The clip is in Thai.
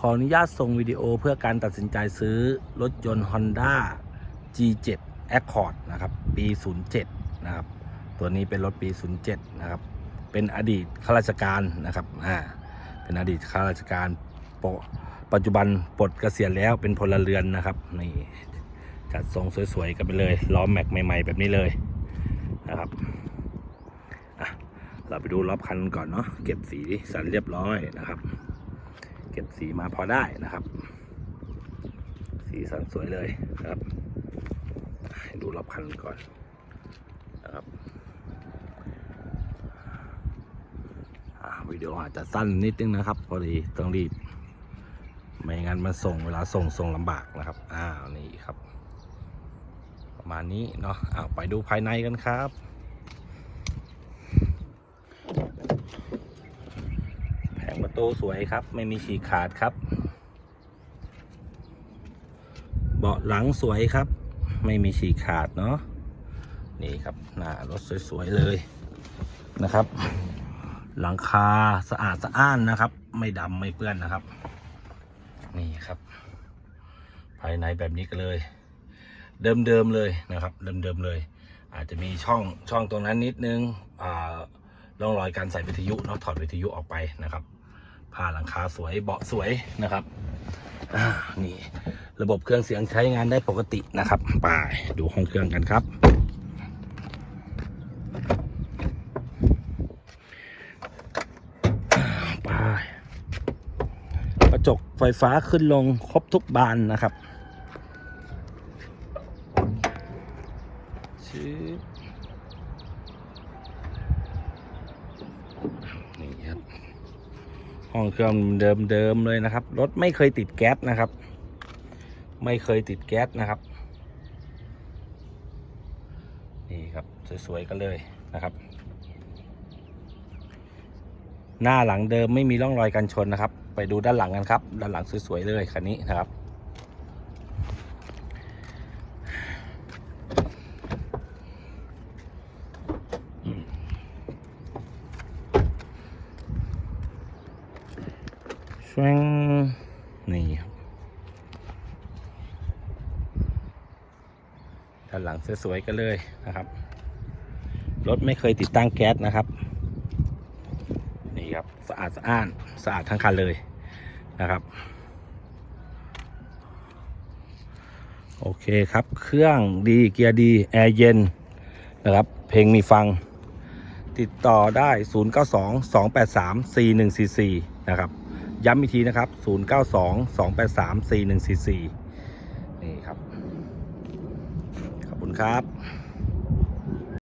ขออนุญาตส่งวิดีโอเพื่อการตัดสินใจซื้อรถยนต์ Honda G7 Accord นะครับ ปี 07 นะครับ ตัวนี้เป็นรถปี 07 นะครับ เป็นอดีตข้าราชการนะครับอ่าเป็นอดีตข้าราชการปัจจุบันปลดเกษียณแล้วเป็นพลเรือนนะครับนี่จัดทรงสวยๆ กันไปเลยล้อแม็กใหม่ ๆ แบบนี้เลยนะครับเราไปดูรอบคันก่อนเนาะเก็บสีสันเรียบร้อยนะครับ ก็บสีมาพอได้นะครับ สีสันสวยเลยนะครับ ดูรอบคันก่อนนะครับวิดีโออาจจะสั้นนิดนึงนะครับ พอดีต้องรีบ ไม่งั้นมันส่งเวลาส่งส่งลำบากนะครับอ้าวนี่ครับ ประมาณนี้เนาะอ้าวไปดูภายในกันครับ แผงประตูสวยครับ ไม่มีฉีกขาดครับ เบาะหลังสวยครับ ไม่มีฉีกขาดเนาะนี่ครับหน้ารถสวยๆเลยนะครับ หลังคาสะอาดสะอ้านนะครับ ไม่ดำไม่เปื้อนนะครับ นี่ครับ ภายในแบบนี้ก็เลย เดิมๆเลยนะครับ เดิมๆเลย อาจจะมีช่องช่องตรงนั้นนิดนึงอ่าร่องรอยการใส่วิทยุเนาะถอดวิทยุออกไปนะครับ ผ้าหลังคาสวยเบาะสวยนะครับอ่านี่ระบบเครื่องเสียงใช้งานได้ปกตินะครับไปดูห้องเครื่องกันครับ ไปกระจกไฟฟ้าขึ้นลงครบทุกบานนะครับชื้อนี่ครับ ห้องเครื่องเดิมๆเลยนะครับ รถไม่เคยติดแก๊สนะครับ ไม่เคยติดแก๊สนะครับ นี่ครับสวยๆกันเลยนะครับ หน้าหลังเดิมไม่มีร่องรอยการชนนะครับ ไปดูด้านหลังกันครับ ด้านหลังสวยๆเลยคันนี้นะครับ แชวงนี่ครับด้านหลังสวยๆกันเลยนะครับ รถไม่เคยติดตั้งแก๊สนะครับ นี่ครับสะอาดสะอ้านสะอาดทั้งคันเลยนะครับ โอเคครับเครื่องดีเกียร์ดี แอร์เย็นนะครับ เพลงมีฟัง ติดต่อได้ 092 283 4144 นะครับ ย้ำอีกทีนะครับ 092 283 4144 นี่ครับ ขอบคุณครับ